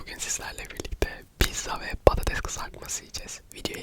Bugün sizlerle birlikte pizza ve patates kızartması yiyeceğiz. Videoya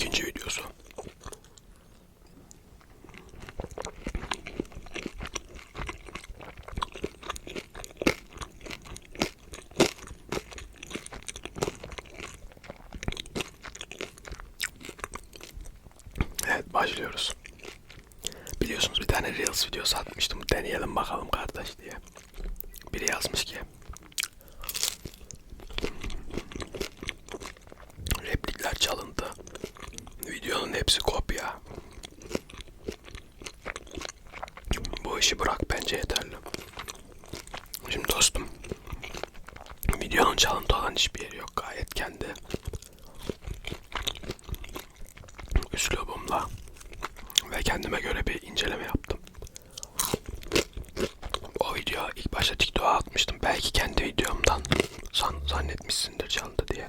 ikinci videosu. Evet başlıyoruz. Biliyorsunuz bir tane Reels videosu atmıştım. Deneyelim bakalım kardeş diye. Biri yazmış ki çalın dolan hiçbir yeri yok. Gayet kendi üslubumla ve kendime göre bir inceleme yaptım. O video ilk başta TikTok'a atmıştım. Belki kendi videomdan san zannetmişsindir çaldı diye.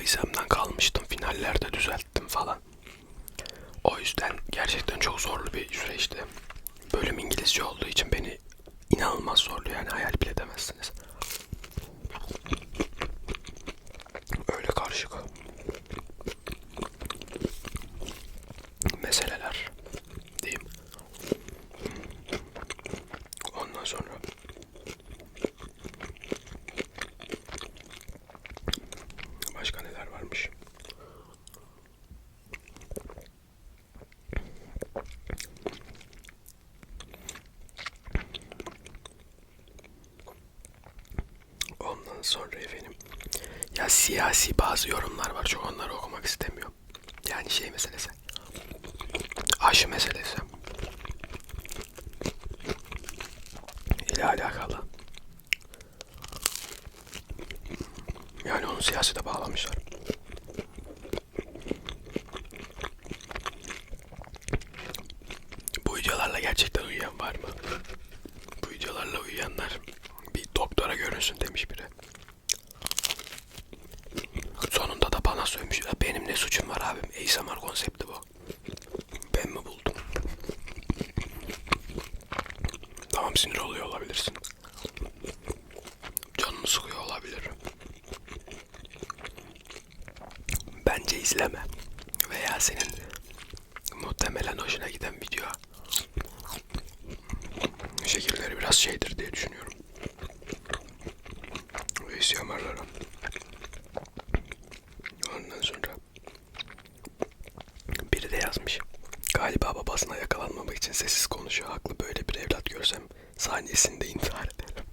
vizemden kalmıştım. Finallerde düzelttim falan. O yüzden gerçekten çok zorlu bir süreçti. Bölüm İngilizce olduğu için beni inanılmaz zorlu yani hayal bile edemezsiniz. Bazı yorumlar var. Çok onları okumak istemiyorum. Yani şey meselesi. Aşı meselesi. ile alakalı. Yani onu siyasete bağlamışlar. Bu videolarla gerçekten uyuyan var mı? Bu videolarla uyuyanlar bir doktora görünsün demiş biri. Sonunda da bana sövmüş. Ya benim ne suçum var abim? ASMR konsepti bu. Ben mi buldum? Tamam sinir oluyor olabilirsin. Canını sıkıyor olabilir. Bence izleme. Veya senin muhtemelen hoşuna giden video şekilleri biraz şeydir diye düşünüyorum. Ve isyamarlara. Ondan sonra biri de yazmış. Galiba babasına yakalanmamak için sessiz konuşuyor. Haklı böyle bir evlat görsem saniyesinde intihar ederim.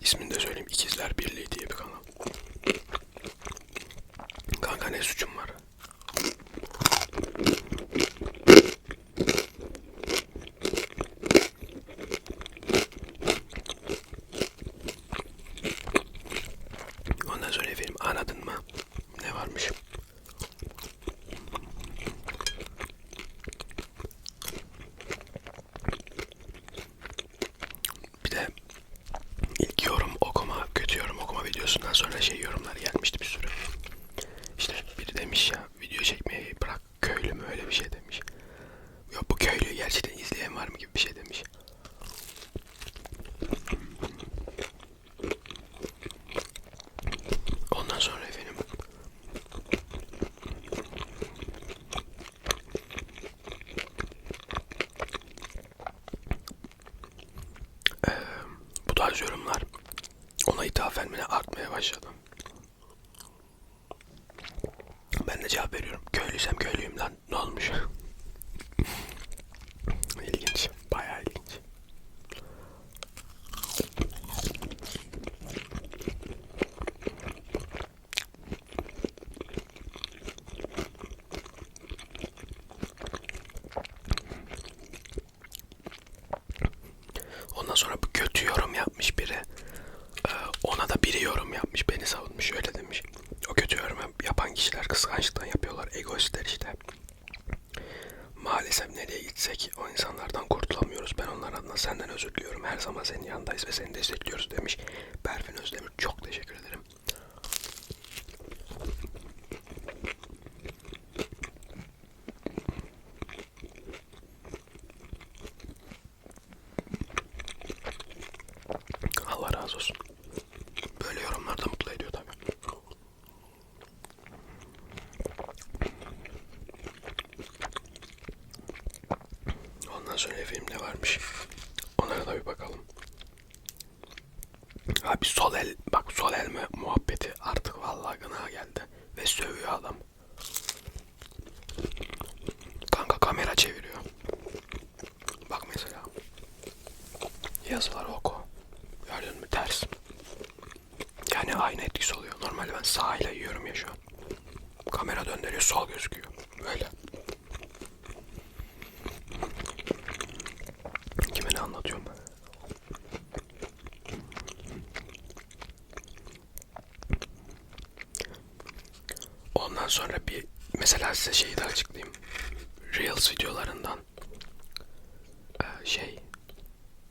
İsmini de söyleyeyim. İkizler Birliği diye bir kanal. Kanka ne suçum var? Ondan sonra efendim anladın mı? Ne varmış? Bir de ilk yorum okuma, kötü yorum okuma videosundan sonra şey yorumlar gelmişti bir sürü. İşte biri demiş ya video çekmeyi bırak köylü mü öyle bir şey demiş. Yok bu köylüyü gerçekten izleyen var mı gibi bir şey demiş. Ondan sonra efendim eee, bu tarz yorumlar ona ithafen artmaya başladı. Ben de cevap veriyorum. Köylüysem köylüyüm lan. Ne olmuş? ilginç. Bayağı ilginç. Ondan sonra bu kötü yorum yapmış biri. Biri yorum yapmış. Beni savunmuş. Öyle demiş. O kötü yorum yapan kişiler kıskançlıktan yapıyorlar. Egoistler işte. Maalesef nereye gitsek o insanlardan kurtulamıyoruz. Ben onların adına senden özür diliyorum. Her zaman senin yanındayız ve seni destekliyoruz demiş. Berfin Özdemir çok teşekkür ederim. Allah razı olsun. Böyle yorumlar da mutlu ediyor tabii. Ondan sonra efendim ne varmış? Ondan sonra bir mesela size şeyi de açıklayayım. Reels videolarından ee, şey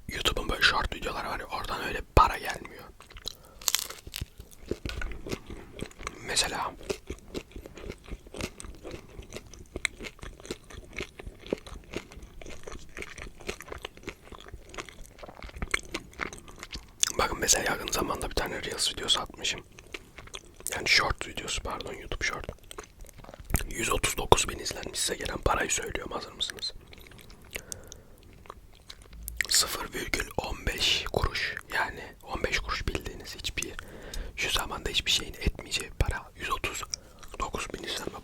YouTube'un böyle short videoları var ya oradan öyle para gelmiyor. Mesela Bakın mesela yakın zamanda bir tane Reels videosu atmışım. Yani short videosu pardon YouTube short. 139 bin izlenmiş size gelen parayı söylüyorum hazır mısınız? 0,15 kuruş yani 15 kuruş bildiğiniz hiçbir hiçbir şeyin etmeyeceği para 139 bin izlenme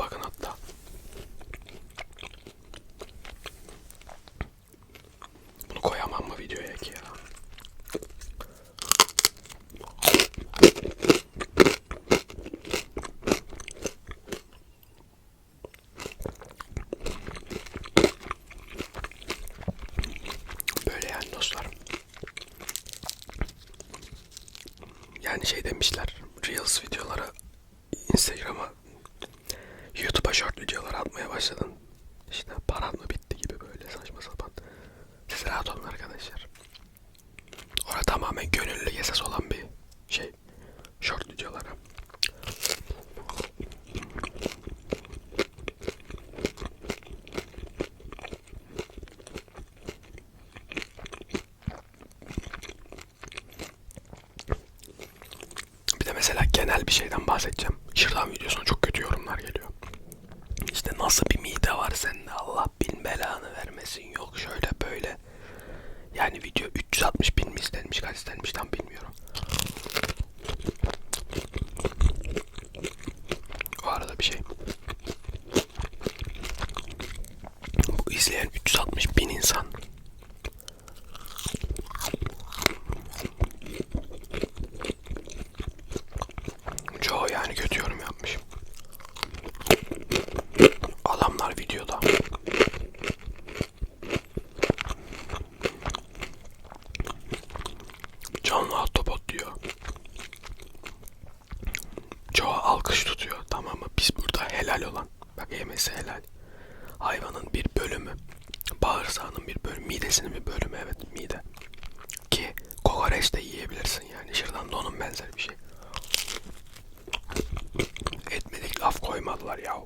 ya.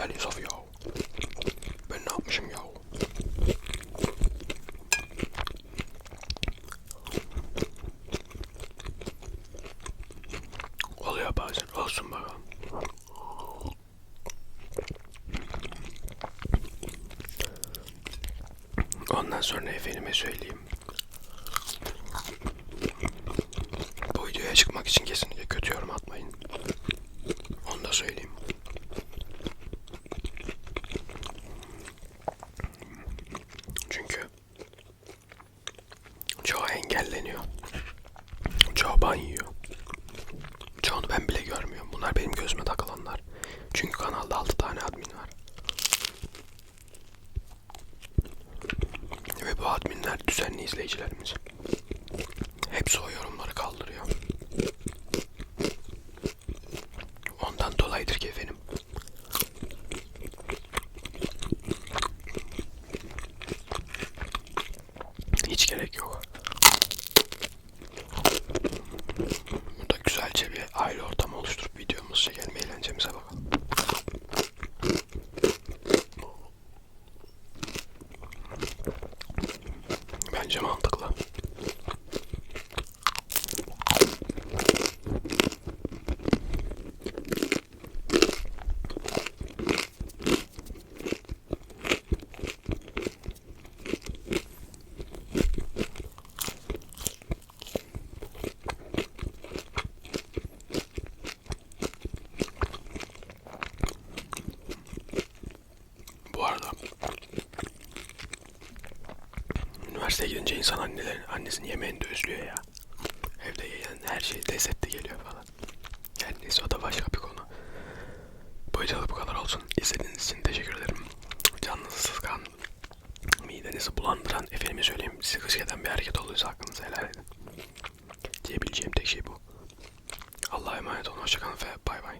El insaf ya. Ben ne yapmışım ya? Oluyor bazen. Olsun bakalım. Ondan sonra efendime söyleyeyim. Bu videoya çıkmak için kesinlikle kötü yorum atmayın. İzleyicilerimiz. Hepsi o yorumları Bence mantıklı. tatile gidince insan annelerin, annesinin yemeğini de özlüyor ya. Evde yiyen her şey lezzetli geliyor falan. Yani neyse o da başka bir konu. Bu videoda bu kadar olsun. İzlediğiniz için teşekkür ederim. Canınızı sıkan, midenizi bulandıran, efendime söyleyeyim sizi eden bir hareket olduysa hakkınızı helal edin. Diyebileceğim tek şey bu. Allah'a emanet olun. Hoşçakalın ve bay bay.